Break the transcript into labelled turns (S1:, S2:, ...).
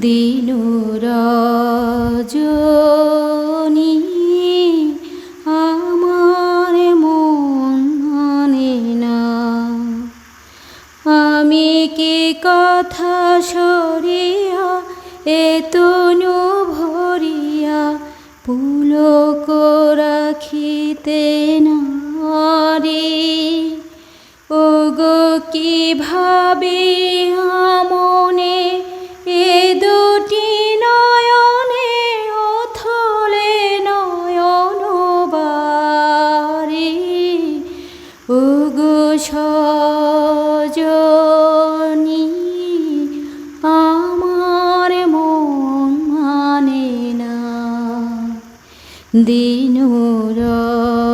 S1: দিনু রজনী আমার মন আনে না। আমি কি কথা সরিয়া এতনু ভরিয়া পুলক রাখিতে নারে? ও গো কীভাবে আমার সজনী আমার মন মানে না। দিনুরা